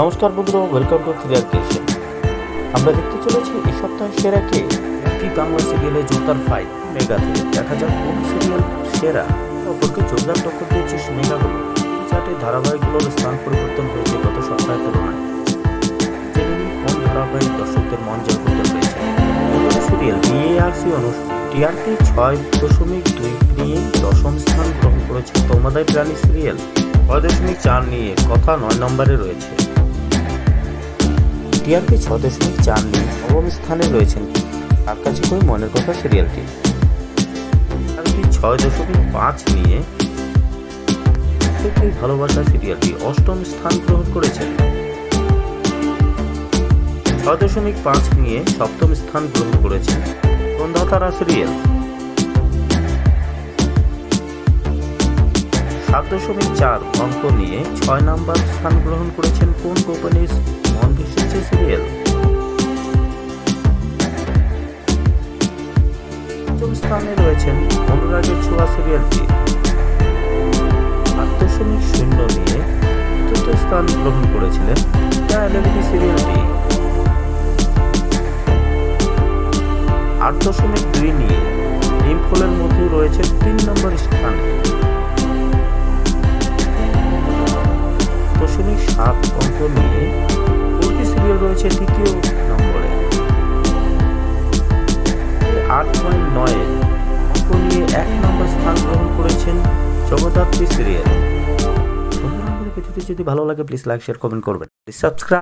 নমস্কার বন্ধুরা welcome to থ্রিয়ার creation আমরা দেখতে চলেছি এই সপ্তাহের সেরা কে? একটি বাংলা সিরিয়ালে জোরদার ফাইট মেগাতে দেখা যাক কোন সিরিয়াল সেরা? অপরকে জোরদার টক্কর দিয়েছে মেগাগুলো চারটি ধারাবাহিকগুলোর স্থান পরিবর্তন হয়েছে গত সপ্তাহের তুলনায়। জেনে নিন কোন ধারাবাহিক দর্শকদের মন জয় করতে পেরেছে সিরিয়াল বিএআরসি অনুষ্ঠান টিআরপি ছয় দশমিক দুই নিয়ে দশম স্থান গ্রহণ করেছে তোমাদের প্রাণী সিরিয়াল ছয় দশমিক চার নিয়ে কথা নয় নম্বরে রয়েছে। টিআরপি ছ দশমিক চার নিয়ে নবম স্থানে রয়েছেন তার কাছে কই মনের কথা সিরিয়ালটি। টিআরপি ছয় দশমিক পাঁচ নিয়ে সত্যি ভালোবাসা সিরিয়ালটি অষ্টম স্থান গ্রহণ করেছে ছয় দশমিক পাঁচ নিয়ে সপ্তম স্থান গ্রহণ করেছে সন্ধ্যাতারা সিরিয়াল। সাত দশমিক চার অঙ্ক নিয়ে ছয় নাম্বার স্থান গ্রহণ করেছেন কোন কোম্পানির মন সিরিয়াল? পঞ্চম স্থানে রয়েছেন অনুরাগের ছোঁয়া সিরিয়ালটি। আট দশমিক শূন্য নিয়ে চতুর্থ স্থান গ্রহণ করেছিলেন এলএলবি সিরিয়ালটি। আট দশমিক দুই নিয়ে নিমফলের মধ্যে রয়েছে তিন নম্বর স্থানে। দশমিক সাত অঙ্ক নিয়ে উর্দি সিরিয়াল রয়েছে তৃতীয় নম্বরে আট পয়েন্ট নয় অঙ্ক নিয়ে এক নম্বর স্থান গ্রহণ করেছেন জগদ্ধাত্রী সিরিয়াল বন্ধুরা আমাদের যদি ভালো লাগে প্লিজ লাইক শেয়ার কমেন্ট করবেন সাবস্ক্রাইব